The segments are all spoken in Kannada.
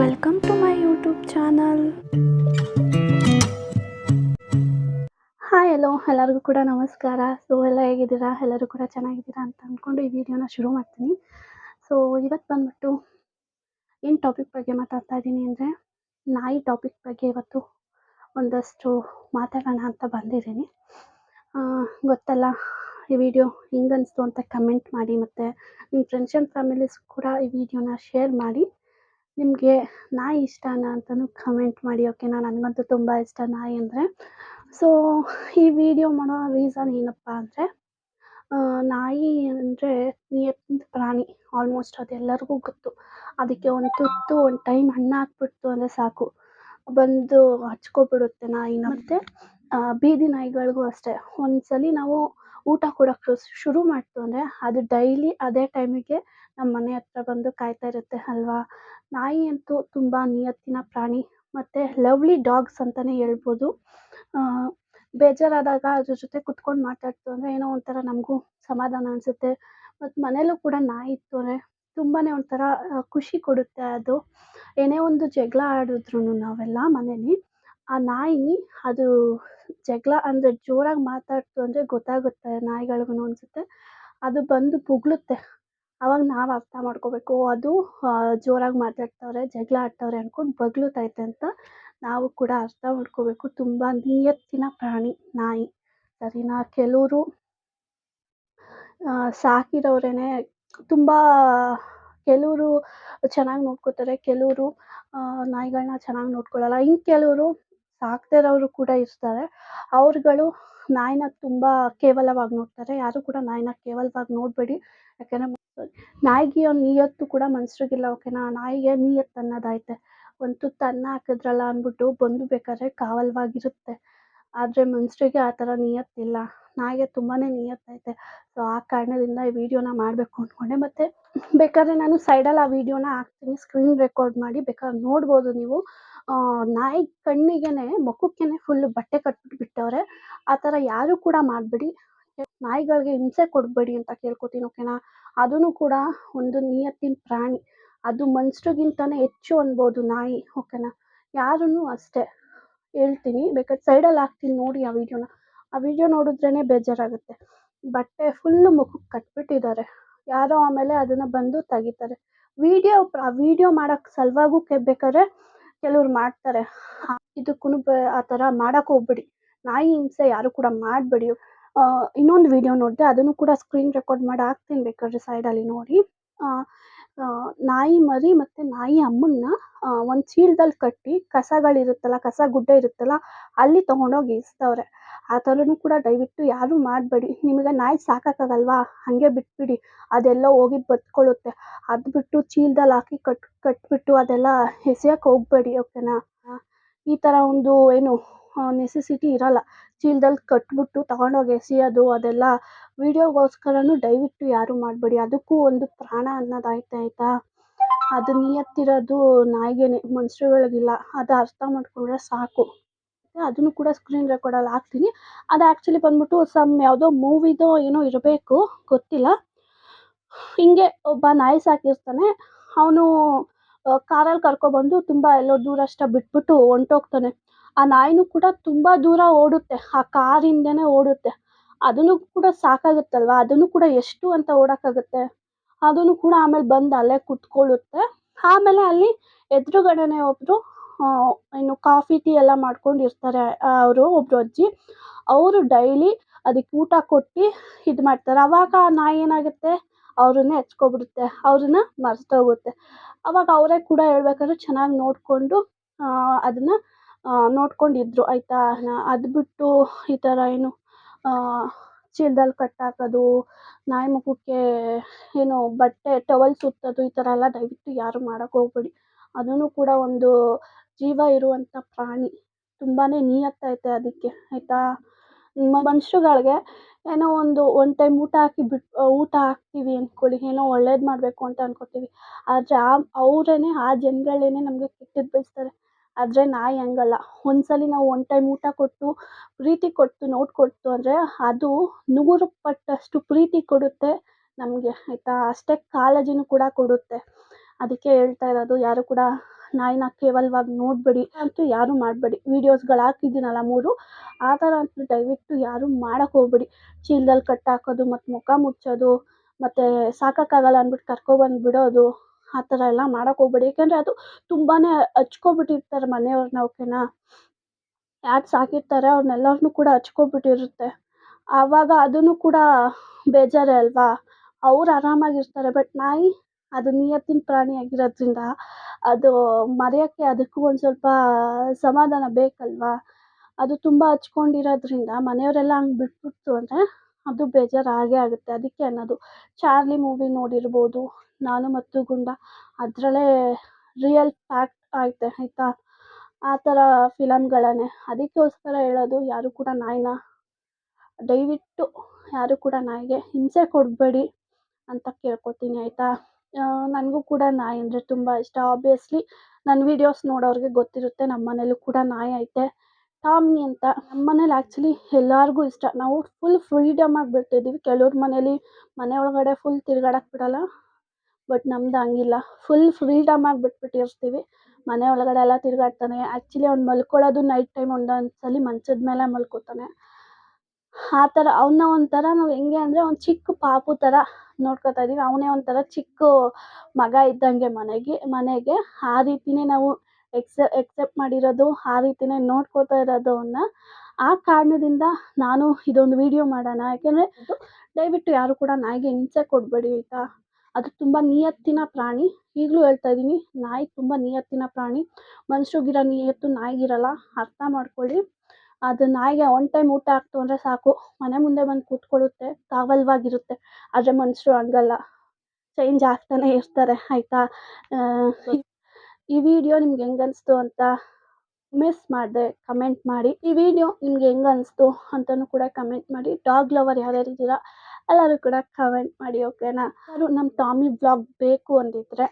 Welcome to my YouTube channel hi ಎಲ್ಲೋ ಎಲ್ಲರಿಗೂ ಕೂಡ ನಮಸ್ಕಾರ. ಸೊ ಎಲ್ಲ ಹೇಗಿದ್ದೀರಾ? ಎಲ್ಲರೂ ಕೂಡ ಚೆನ್ನಾಗಿದ್ದೀರಾ ಅಂತ ಅಂದ್ಕೊಂಡು ಈ ವಿಡಿಯೋನ ಶುರು ಮಾಡ್ತೀನಿ. ಸೊ ಇವತ್ತು ಬಂದ್ಬಿಟ್ಟು ಏನು ಟಾಪಿಕ್ ಬಗ್ಗೆ ಮಾತಾಡ್ತಾ ಇದ್ದೀನಿ ಅಂದರೆ ನಾಯಿ ಟಾಪಿಕ್ ಬಗ್ಗೆ ಇವತ್ತು ಒಂದಷ್ಟು ಮಾತಾಡೋಣ ಅಂತ ಬಂದಿದ್ದೀನಿ. ಗೊತ್ತಲ್ಲ, ಈ ವಿಡಿಯೋ ಹೆಂಗನ್ನಿಸ್ತು ಅಂತ ಕಮೆಂಟ್ ಮಾಡಿ ಮತ್ತು ನಿಮ್ಮ ಫ್ರೆಂಡ್ಸ್ ಆ್ಯಂಡ್ ಫ್ಯಾಮಿಲೀಸ್ ಕೂಡ ಈ ವಿಡಿಯೋನ ಶೇರ್ ಮಾಡಿ. ನಿಮಗೆ ನಾಯಿ ಇಷ್ಟನಾ ಅಂತಲೂ ಕಮೆಂಟ್ ಮಾಡಿ ಓಕೆನಾ ನನಗಂತೂ ತುಂಬ ಇಷ್ಟ ನಾಯಿ ಅಂದರೆ. ಸೊ ಈ ವಿಡಿಯೋ ಮಾಡೋ ರೀಸನ್ ಏನಪ್ಪ ಅಂದರೆ ನಾಯಿ ಅಂದರೆ ನಿಯತ್ತಿನ ಪ್ರಾಣಿ ಆಲ್ಮೋಸ್ಟ್ ಅದೆಲ್ಲರಿಗೂ ಗೊತ್ತು. ಅದಕ್ಕೆ ಒಂದು ತುತ್ತು, ಒಂದು ಟೈಮ್ ಹಣ್ಣು ಹಾಕ್ಬಿಡ್ತು ಅಂದರೆ ಸಾಕು. ಬಂದು ಹಚ್ಕೊಬಿಡುತ್ತೆ ನಾಯಿನ. ಮತ್ತು ಬೀದಿ ನಾಯಿಗಳಿಗೂ ಅಷ್ಟೇ. ಒಂದ್ಸಲಿ ನಾವು ಊಟ ಕೊಡೋಕ್ಕೆ ಶುರು ಮಾಡ್ತು ಅಂದರೆ ಅದು ಡೈಲಿ ಅದೇ ಟೈಮಿಗೆ ನಮ್ಮ ಮನೆ ಹತ್ರ ಬಂದು ಕಾಯ್ತಾ ಇರುತ್ತೆ, ಅಲ್ವಾ? ನಾಯಿ ಅಂತೂ ತುಂಬ ನಿಯತ್ತಿನ ಪ್ರಾಣಿ ಮತ್ತು ಲವ್ಲಿ ಡಾಗ್ಸ್ ಅಂತಲೇ ಹೇಳ್ಬೋದು. ಬೇಜಾರಾದಾಗ ಅದ್ರ ಜೊತೆ ಕುತ್ಕೊಂಡು ಮಾತಾಡ್ತು ಅಂದರೆ ಏನೋ ಒಂಥರ ನಮಗೂ ಸಮಾಧಾನ ಅನಿಸುತ್ತೆ. ಮತ್ತು ಮನೆಯಲ್ಲೂ ಕೂಡ ನಾಯಿ ಇತ್ತು ಅಂದರೆ ತುಂಬಾ ಒಂಥರ ಖುಷಿ ಕೊಡುತ್ತೆ ಅದು. ಏನೇ ಒಂದು ಜಗಳ ಆಡಿದ್ರೂ ನಾವೆಲ್ಲ ಮನೇಲಿ. ಆ ನಾಯಿ ಅದು ಜಗಳ ಅಂದರೆ ಜೋರಾಗಿ ಮಾತಾಡ್ತು ಅಂದರೆ ಗೊತ್ತಾಗುತ್ತೆ ನಾಯಿಗಳ್ಗೂ ಅನಿಸುತ್ತೆ. ಅದು ಬಂದು ಬೊಗಳುತ್ತೆ ಆವಾಗ ನಾವು ಅರ್ಥ ಮಾಡ್ಕೋಬೇಕು, ಅದು ಜೋರಾಗಿ ಮಾತಾಡ್ತವ್ರೆ, ಜಗಳ ಆಡ್ತವ್ರೆ ಅಂದ್ಕೊಂಡು ಬೊಗಳುತೈತೆ ಅಂತ ನಾವು ಕೂಡ ಅರ್ಥ ಮಾಡ್ಕೋಬೇಕು. ತುಂಬ ನಿಯತ್ತಿನ ಪ್ರಾಣಿ ನಾಯಿ. ಸರಿನಾ? ಕೆಲವರು ಸಾಕಿರೋರೇ ತುಂಬ, ಕೆಲವರು ಚೆನ್ನಾಗಿ ನೋಡ್ಕೋತಾರೆ, ಕೆಲವರು ನಾಯಿಗಳನ್ನ ಚೆನ್ನಾಗಿ ನೋಡ್ಕೊಳ್ಳಲ್ಲ ಇನ್ನು ಕೆಲವರು ಸಾಕದೇ ಇರೋರು ಕೂಡ ಇರ್ತಾರೆ. ಅವ್ರುಗಳು ನಾಯಿನ ತುಂಬ ಕೇವಲವಾಗಿ ನೋಡ್ತಾರೆ. ಯಾರು ಕೂಡ ನಾಯಿನ ಕೇವಲವಾಗಿ ನೋಡಬೇಡಿ. ಯಾಕಂದ್ರೆ ನಾಯಿಗೆ ಒಂದು ನಿಯತ್ತು ಕೂಡ ಮನುಷ್ಯರಿಗಿಲ್ಲ ಓಕೆನಾ ನಾಯಿಗೆ ನಿಯತ್ತು ಅನ್ನೋದೈತೆ ಒಂದು ತುತ್ತು ಅನ್ನ ಹಾಕಿದ್ರಲ್ಲ ಅಂದ್ಬಿಟ್ಟು ಬಂದು ಬೇಕಾದ್ರೆ ಕಾವಲವಾಗಿರುತ್ತೆ. ಆದರೆ ಮನುಷ್ಯರಿಗೆ ಆ ಥರ ನಿಯತ್ತಿಲ್ಲ. ನಾಯಿಗೆ ತುಂಬಾ ನಿಯತ್ತೈತೆ ಸೊ ಆ ಕಾರಣದಿಂದ ಈ ವಿಡಿಯೋನ ಮಾಡಬೇಕು ಅಂದ್ಕೊಂಡೆ ಮತ್ತು ಬೇಕಾದರೆ ನಾನು ಸೈಡಲ್ಲಿ ಆ ವಿಡಿಯೋನ ಹಾಕ್ತೀನಿ. ಸ್ಕ್ರೀನ್ ರೆಕಾರ್ಡ್ ಮಾಡಿ ಬೇಕಾದ್ರೆ ನೋಡ್ಬೋದು ನೀವು. ನಾಯಿ ಕಣ್ಣಿಗೆ ಮುಖಕ್ಕೆನೆ ಫುಲ್ ಬಟ್ಟೆ ಕಟ್ಬಿಟ್ಟು ಬಿಟ್ಟವ್ರೆ. ಆ ಥರ ಯಾರೂ ಕೂಡ ಮಾಡಬೇಡಿ. ನಾಯಿಗಳಿಗೆ ಹಿಂಸೆ ಕೊಡಬೇಡಿ ಅಂತ ಕೇಳ್ಕೊತೀನಿ ಓಕೆನಾ ಅದೂ ಕೂಡ ಒಂದು ನಿಯತ್ತಿನ ಪ್ರಾಣಿ. ಅದು ಮನುಷ್ಯರಿಗಿಂತನೇ ಹೆಚ್ಚು ಅನ್ಬೋದು ನಾಯಿ ಓಕೆನಾ ಯಾರೂ ಅಷ್ಟೇ. ಹೇಳ್ತೀನಿ. ಬೇಕಾದ್ರೆ ಸೈಡಲ್ಲಿ ಹಾಕ್ತೀನಿ ನೋಡಿ ಆ ವಿಡಿಯೋನ ಆ ವಿಡಿಯೋ ನೋಡಿದ್ರೇ ಬೇಜಾರಾಗುತ್ತೆ. ಬಟ್ಟೆ ಫುಲ್ಲು ಮುಖಕ್ಕೆ ಕಟ್ಬಿಟ್ಟಿದ್ದಾರೆ. ಯಾರೋ ಆಮೇಲೆ ಅದನ್ನು ಬಂದು ತೆಗಿತಾರೆ. ವಿಡಿಯೋ ವಿಡಿಯೋ ಮಾಡೋಕ್ಕೆ ಸಲುವಾಗೂ ಬೇಕಾದ್ರೆ ಕೆಲವ್ರು ಮಾಡ್ತಾರೆ. ಇದಕ್ಕೂ ಆ ಥರ ಮಾಡೋಕ್ಕೆ ಹೋಗ್ಬಿಡಿ. ನಾಯಿ ಹಿಂಸೆ ಯಾರು ಕೂಡ ಮಾಡಬೇಡಿ. ಇನ್ನೊಂದು ವಿಡಿಯೋ ನೋಡಿದೆ ಅದನ್ನು ಕೂಡ ಸ್ಕ್ರೀನ್ ರೆಕಾರ್ಡ್ ಮಾಡಿ ಹಾಕ್ತೀನಿ ಬೇಕಾದ್ರೆ ಸೈಡಲ್ಲಿ ನೋಡಿ. ನಾಯಿ ಮರಿ ಮತ್ತು ನಾಯಿ ಅಮ್ಮನ್ನ ಒಂದು ಚೀಲದಲ್ಲಿ ಕಟ್ಟಿ ಕಸಗಳಿರುತ್ತಲ್ಲ, ಕಸ ಗುಡ್ಡೆ ಇರುತ್ತಲ್ಲ, ಅಲ್ಲಿ ತೊಗೊಂಡೋಗಿ ಇರಿಸ್ತವ್ರೆ ಆ ಥರನೂ ಕೂಡ ದಯವಿಟ್ಟು ಯಾರೂ ಮಾಡಬೇಡಿ. ನಿಮಗೆ ನಾಯಿ ಸಾಕೋಕ್ಕಾಗಲ್ವಾ ಹಾಗೆ ಬಿಟ್ಬಿಡಿ. ಅದೆಲ್ಲ ಹೋಗಿ ಬದ್ಕೊಳ್ಳುತ್ತೆ ಅದು ಬಿಟ್ಟು ಚೀಲದಲ್ಲಿ ಹಾಕಿ ಕಟ್, ಕಟ್ಬಿಟ್ಟು ಅದೆಲ್ಲ ಎಸೆಯೋಕ್ಕೆ ಹೋಗಬೇಡಿ, ಓಕೆನಾ? ಈ ಥರ ಒಂದು ಏನು ನೆಸೆಸಿಟಿ ಇರಲ್ಲ. ಚೀಲದಲ್ಲಿ ಕಟ್ಬಿಟ್ಟು ತಗೊಂಡೋಗಿ ಎಸೆಯೋದು ಅದೆಲ್ಲ ವೀಡಿಯೋಗೋಸ್ಕರನೂ ದಯವಿಟ್ಟು ಯಾರೂ ಮಾಡಬೇಡಿ. ಅದಕ್ಕೂ ಒಂದು ಪ್ರಾಣ ಅನ್ನೋದೈತೆ ಆಯಿತಾ? ಅದು ನಿಯತ್ತಿರೋದು ನಾಯಿಗೇನೆ ಮನುಷ್ಯರುಗಳಿಗಿಲ್ಲ ಅದು ಅರ್ಥ ಮಾಡ್ಕೊಂಡ್ರೆ ಸಾಕು. ಅದನ್ನು ಕೂಡ ಸ್ಕ್ರೀನ್ ರೆಕಾರ್ಡಲ್ಲಿ ಹಾಕ್ತೀನಿ. ಅದು ಆ್ಯಕ್ಚುಲಿ ಬಂದ್ಬಿಟ್ಟು ಸಮ್ ಯಾವುದೋ ಮೂವಿದೋ ಏನೋ ಇರಬೇಕು, ಗೊತ್ತಿಲ್ಲ. ಹಿಂಗೆ ಒಬ್ಬ ನಾಯಿ ಸಾಕಿರ್ತಾನೆ. ಅವನು ಕಾರಲ್ಲಿ ಕರ್ಕೊಬಂದು ತುಂಬ ಎಲ್ಲೋ ದೂರ ಬಿಟ್ಬಿಟ್ಟು ಹೊಂಟೋಗ್ತಾನೆ. ಆ ನಾಯಿನೂ ಕೂಡ ತುಂಬ ದೂರ ಓಡುತ್ತೆ, ಆ ಕಾರಿಂದನೇ ಓಡುತ್ತೆ. ಅದನ್ನು ಕೂಡ ಸಾಕಾಗುತ್ತಲ್ವಾ? ಅದನ್ನು ಕೂಡ ಎಷ್ಟು ಅಂತ ಓಡೋಕ್ಕಾಗುತ್ತೆ? ಅದನ್ನು ಕೂಡ ಆಮೇಲೆ ಬಂದು ಅಲ್ಲೇ ಕುತ್ಕೊಳ್ಳುತ್ತೆ. ಆಮೇಲೆ ಅಲ್ಲಿ ಎದುರುಗಡೆನೆ ಒಬ್ಬರು ಏನು ಕಾಫಿ, ಟೀ ಎಲ್ಲ ಮಾಡ್ಕೊಂಡಿರ್ತಾರೆ ಅವರು ಒಬ್ಬರು ಅಜ್ಜಿ. ಅವರು ಡೈಲಿ ಅದಕ್ಕೆ ಊಟ ಕೊಟ್ಟು ಇದು ಮಾಡ್ತಾರೆ. ಅವಾಗ ಆ ನಾಯಿ ಏನಾಗುತ್ತೆ? ಅವ್ರನ್ನೇ ಹೆಚ್ಕೊಬಿಡುತ್ತೆ ಅವ್ರನ್ನ ಮರೆತೋಗುತ್ತೆ ಅವಾಗ ಅವರೇ ಕೂಡ ಹೇಳ್ಬೇಕಾದ್ರೆ ಚೆನ್ನಾಗಿ ನೋಡಿಕೊಂಡು ಅದನ್ನು ನೋಡ್ಕೊಂಡಿದ್ರು, ಆಯಿತಾ? ಅದು ಬಿಟ್ಟು ಈ ಥರ ಏನು ಚೀಲದಲ್ಲಿ ಕಟ್ಟಾಕೋದು, ನಾಯಿ ಮುಖಕ್ಕೆ ಏನು ಬಟ್ಟೆ ಟವಲ್ ಸುತ್ತೋದು, ಈ ಥರ ಎಲ್ಲ ದಯವಿಟ್ಟು ಯಾರೂ ಮಾಡೋಕ್ಕೆ ಹೋಗ್ಬೇಡಿ. ಅದೂ ಕೂಡ ಒಂದು ಜೀವ ಇರುವಂಥ ಪ್ರಾಣಿ. ತುಂಬಾ ನೀಯತ್ತೈತೆ ಅದಕ್ಕೆ, ಆಯಿತಾ? ಮನುಷ್ಯರುಗಳ್ಗೆ ಏನೋ ಒಂದು ಒನ್ ಟೈಮ್ ಊಟ ಹಾಕಿ ಬಿಟ್ಟು ಊಟ ಹಾಕ್ತೀವಿ ಅಂದ್ಕೊಳ್ಳಿ ಏನೋ ಒಳ್ಳೇದು ಮಾಡಬೇಕು ಅಂತ ಅನ್ಕೋತೀವಿ. ಆದರೆ ಆ, ಅವರೇನೆ, ಆ ಜನಗಳೇನೆ ನಮಗೆ ಕೆಟ್ಟದ್ದು ಬಯಸ್ತಾರೆ. ಆದರೆ ನಾಯಿ ಹಂಗಲ್ಲ. ಒಂದ್ಸಲಿ ನಾವು ಒನ್ ಟೈಮ್ ಊಟ ಕೊಟ್ಟು, ಪ್ರೀತಿ ಕೊಟ್ಟು ನೋಡಿಕೊಡ್ತು ಅಂದರೆ ಅದು ನೂರು ಪಟ್ಟಷ್ಟು ಪ್ರೀತಿ ಕೊಡುತ್ತೆ ನಮಗೆ, ಆಯಿತಾ? ಅಷ್ಟೇ ಕಾಳಜಿನೂ ಕೂಡ ಕೊಡುತ್ತೆ. ಅದಕ್ಕೆ ಹೇಳ್ತಾ ಇರೋದು, ಯಾರು ಕೂಡ ನಾಯಿನ ಕೇವಲವಾಗಿ ನೋಡಬೇಡಿ, ಅಂತೂ ಯಾರು ಮಾಡಬೇಡಿ. ವೀಡಿಯೋಸ್ಗಳು ಹಾಕಿದ್ದೀನಲ್ಲ ಮೂರು, ಆ ಥರ ಅಂತೂ ದಯವಿಟ್ಟು ಯಾರು ಮಾಡಕ್ಕೆ ಹೋಗ್ಬೇಡಿ. ಚೀಲದಲ್ಲಿ ಕಟ್ಟಾಕೋದು ಮತ್ತು ಮುಖ ಮುಚ್ಚೋದು, ಮತ್ತು ಸಾಕೋಕ್ಕಾಗಲ್ಲ ಅಂದ್ಬಿಟ್ಟು ಕರ್ಕೊಬಂದು ಬಿಡೋದು ಆ ಥರ ಎಲ್ಲ ಮಾಡಕ್ಕೆ ಹೋಗ್ಬೇಡಿ. ಏಕೆಂದರೆ ಅದು ತುಂಬಾ ಹಚ್ಕೊಬಿಟ್ಟಿರ್ತಾರೆ ಮನೆಯವ್ರನ್ನ ಓಕೆನಾ ಯಾರು ಸಾಕಿರ್ತಾರೆ ಅವ್ರನ್ನೆಲ್ಲರನ್ನೂ ಕೂಡ ಹಚ್ಕೊಬಿಟ್ಟಿರುತ್ತೆ. ಆವಾಗ ಅದೂ ಕೂಡ ಬೇಜಾರೇ ಅಲ್ವಾ? ಅವ್ರು ಆರಾಮಾಗಿರ್ತಾರೆ, ಬಟ್ ನಾಯಿ ಅದು ನಿಯತ್ತಿನ ಪ್ರಾಣಿ ಆಗಿರೋದ್ರಿಂದ ಅದು ಮರೆಯೋಕ್ಕೆ ಅದಕ್ಕೂ ಒಂದು ಸ್ವಲ್ಪ ಸಮಾಧಾನ ಬೇಕಲ್ವಾ? ಅದು ತುಂಬ ಹಚ್ಕೊಂಡಿರೋದ್ರಿಂದ ಮನೆಯವರೆಲ್ಲ ಹಂಗೆ ಬಿಟ್ಬಿಡ್ತು ಅಂದರೆ ಅದು ಬೇಜಾರು ಆಗೇ ಆಗುತ್ತೆ. ಅದಕ್ಕೆ ಅನ್ನೋದು ಚಾರ್ಲಿ ಮೂವಿ ನೋಡಿರ್ಬೋದು. ನಾನು ಮತ್ತು ಗುಂಡ. ಅದರಲ್ಲೇ ರಿಯಲ್ ಫ್ಯಾಕ್ಟ್ ಐತೆ ಆಯಿತಾ? ಆ ಥರ ಫಿಲಮ್ಗಳನ್ನೇ ಅದಕ್ಕೋಸ್ಕರ ಹೇಳೋದು, ಯಾರೂ ಕೂಡ ನಾಯಿನ, ದಯವಿಟ್ಟು ಯಾರೂ ಕೂಡ ನಾಯಿಗೆ ಹಿಂಸೆ ಕೊಡಬೇಡಿ ಅಂತ ಕೇಳ್ಕೊತೀನಿ, ಆಯಿತಾ? ನನಗೂ ಕೂಡ ನಾಯಿ ಅಂದರೆ ತುಂಬ ಇಷ್ಟ. ಆಬ್ವಿಯಸ್ಲಿ ನನ್ನ ವೀಡಿಯೋಸ್ ನೋಡೋರಿಗೆ ಗೊತ್ತಿರುತ್ತೆ ನಮ್ಮ ಕೂಡ ನಾಯಿ ಐತೆ. ಟಾಮಿ ಅಂತ. ನಮ್ಮ ಮನೇಲಿ ಆ್ಯಕ್ಚುಲಿ ಎಲ್ಲರಿಗೂ ಇಷ್ಟ. ನಾವು ಫುಲ್ ಫ್ರೀಡಮ್ ಬಿಟ್ಟಿದ್ದೀವಿ ಕೆಲವ್ರ ಮನೇಲಿ ಮನೆ ಒಳಗಡೆ ಫುಲ್ ತಿರ್ಗಾಡಕ್ಕೆ ಬಿಡೋಲ್ಲ. ಬಟ್ ನಮ್ದು ಹಂಗಿಲ್ಲ. ಫುಲ್ ಫ್ರೀಡಮಾಗಿ ಬಿಟ್ಬಿಟ್ಟಿರ್ತೀವಿ ಮನೆ ಒಳಗಡೆ ಎಲ್ಲ ತಿರುಗಾಡ್ತಾನೆ. ಆ್ಯಕ್ಚುಲಿ ಅವ್ನು ಮಲ್ಕೊಳ್ಳೋದು ನೈಟ್ ಟೈಮ್ ಒಂದೊಂದು ಸಲ ಮಂಚದ ಮೇಲೆ ಮಲ್ಕೋತಾನೆ. ಆ ಥರ ಅವನ್ನ ಒಂಥರ ನಾವು ಹೆಂಗೆ ಅಂದರೆ ಒಂದು ಚಿಕ್ಕ ಪಾಪು ಥರ ನೋಡ್ಕೊತಾ ಇದ್ದೀವಿ ಅವನೇ ಒಂಥರ ಚಿಕ್ಕ ಮಗ ಇದ್ದಂಗೆ ಮನೆಗೆ ಮನೆಗೆ. ಆ ರೀತಿನೇ ನಾವು ಎಕ್ಸೆ ಎಕ್ಸೆಪ್ಟ್ ಮಾಡಿರೋದು, ಆ ರೀತಿನೇ ನೋಡ್ಕೋತಾ ಇರೋದು ಅವನ್ನ ಆ ಕಾರಣದಿಂದ ನಾನು ಇದೊಂದು ವಿಡಿಯೋ ಮಾಡೋಣ. ಯಾಕೆಂದರೆ ದಯವಿಟ್ಟು ಯಾರು ಕೂಡ ನಾಯಿಗೆ ಹಿಂಸೆ ಕೊಡಬೇಡಿ ಆಯಿತಾ? ಅದು ತುಂಬ ನಿಯತ್ತಿನ ಪ್ರಾಣಿ. ಈಗಲೂ ಹೇಳ್ತಾ ಇದ್ದೀನಿ, ನಾಯಿ ತುಂಬ ನಿಯತ್ತಿನ ಪ್ರಾಣಿ. ಮನುಷ್ಯರಿಗಿರೋ ನಿಯತ್ತು ನಾಯಿಗಿರಲ್ಲ ಅರ್ಥ ಮಾಡ್ಕೊಳ್ಳಿ. ಅದು ನಾಯಿಗೆ ಒನ್ ಟೈಮ್ ಊಟ ಹಾಕ್ತು ಅಂದರೆ ಸಾಕು. ಮನೆ ಮುಂದೆ ಬಂದು ಕೂತ್ಕೊಳ್ಳುತ್ತೆ ಕಾವಲ್ವಾಗಿರುತ್ತೆ ಆದರೆ ಮನುಷ್ಯರು ಹಂಗಲ್ಲ. ಚೇಂಜ್ ಆಗ್ತಾನೆ ಇರ್ತಾರೆ, ಆಯಿತಾ? ಈ ವಿಡಿಯೋ ನಿಮ್ಗೆ ಹೆಂಗೆ ಅನಿಸ್ತು ಅಂತ ಮಿಸ್ ಮಾಡಿದೆ ಕಮೆಂಟ್ ಮಾಡಿ. ಈ ವಿಡಿಯೋ ನಿಮ್ಗೆ ಹೆಂಗೆ ಅನಿಸ್ತು ಅಂತಲೂ ಕೂಡ ಕಮೆಂಟ್ ಮಾಡಿ. ಡಾಗ್ ಲವರ್ ಯಾರ್ಯಾರು ಇದ್ದೀರಾ ಎಲ್ಲರೂ ಕೂಡ ಕಮೆಂಟ್ ಮಾಡಿ ಓಕೆನಾ ಯಾರು ನಮ್ಮ ಟಾಮಿ ಬ್ಲಾಗ್ ಬೇಕು ಅಂದಿದ್ರೆ,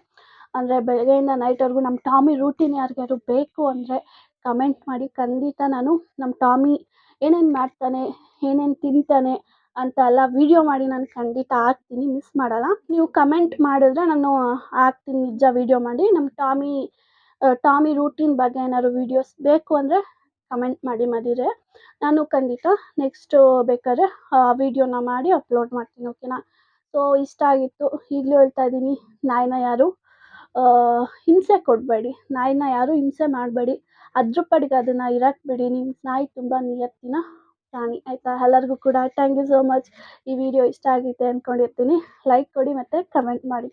ಅಂದರೆ ಬೆಳಗ್ಗೆಯಿಂದ ನೈಟ್ವರೆಗೂ ನಮ್ಮ ಟಾಮಿ ರೂಟೀನ್ ಯಾರಿಗಾದ್ರು ಬೇಕು ಅಂದರೆ ಕಮೆಂಟ್ ಮಾಡಿ, ಖಂಡಿತ ನಾನು ನಮ್ಮ ಟಾಮಿ ಏನೇನು ಮಾಡ್ತಾನೆ, ಏನೇನು ತಿಂತಾನೆ ಅಂತ ಎಲ್ಲ ವೀಡಿಯೋ ಮಾಡಿ ನಾನು ಖಂಡಿತ ಹಾಕ್ತೀನಿ ಮಿಸ್ ಮಾಡೋಲ್ಲ. ನೀವು ಕಮೆಂಟ್ ಮಾಡಿದ್ರೆ ನಾನು ಹಾಕ್ತೀನಿ, ನಿಜ ವೀಡಿಯೋ ಮಾಡಿ. ನಮ್ಮ ಟಾಮಿ ಟಾಮಿ ರೂಟೀನ್ ಬಗ್ಗೆ ಏನಾದ್ರು ವಿಡಿಯೋಸ್ ಬೇಕು ಅಂದರೆ ಕಮೆಂಟ್ ಮಾಡಿ ಮದಿರೆ ನಾನು ಖಂಡಿತ ನೆಕ್ಸ್ಟು ಬೇಕಾದ್ರೆ ವೀಡಿಯೋನ ಮಾಡಿ ಅಪ್ಲೋಡ್ ಮಾಡ್ತೀನಿ ಓಕೆನಾ ಸೊ ಇಷ್ಟ ಆಗಿತ್ತು, ಈಗಲೂ ಹೇಳ್ತಾ ಇದ್ದೀನಿ, ನಾಯಿನ ಯಾರು ಹಿಂಸೆ ಕೊಡಬೇಡಿ, ನಾಯಿನ ಯಾರು ಹಿಂಸೆ ಮಾಡಬೇಡಿ, ಅದ್ರ ಪಡೆಗೆ ಅದನ್ನು ಇರಕ್ಕೆ ಬಿಡಿ ನಿಮ್ಮ ನಾಯಿ ತುಂಬ ನಿಯತ್ತಿನ ಪ್ರಾಣಿ, ಆಯಿತಾ? ಎಲ್ಲರಿಗೂ ಕೂಡ ಥ್ಯಾಂಕ್ ಯು ಸೋ ಮಚ್ ಈ ವಿಡಿಯೋ ಇಷ್ಟ ಆಗಿದೆ ಅಂದ್ಕೊಂಡಿರ್ತೀನಿ ಲೈಕ್ ಕೊಡಿ ಮತ್ತು ಕಮೆಂಟ್ ಮಾಡಿ.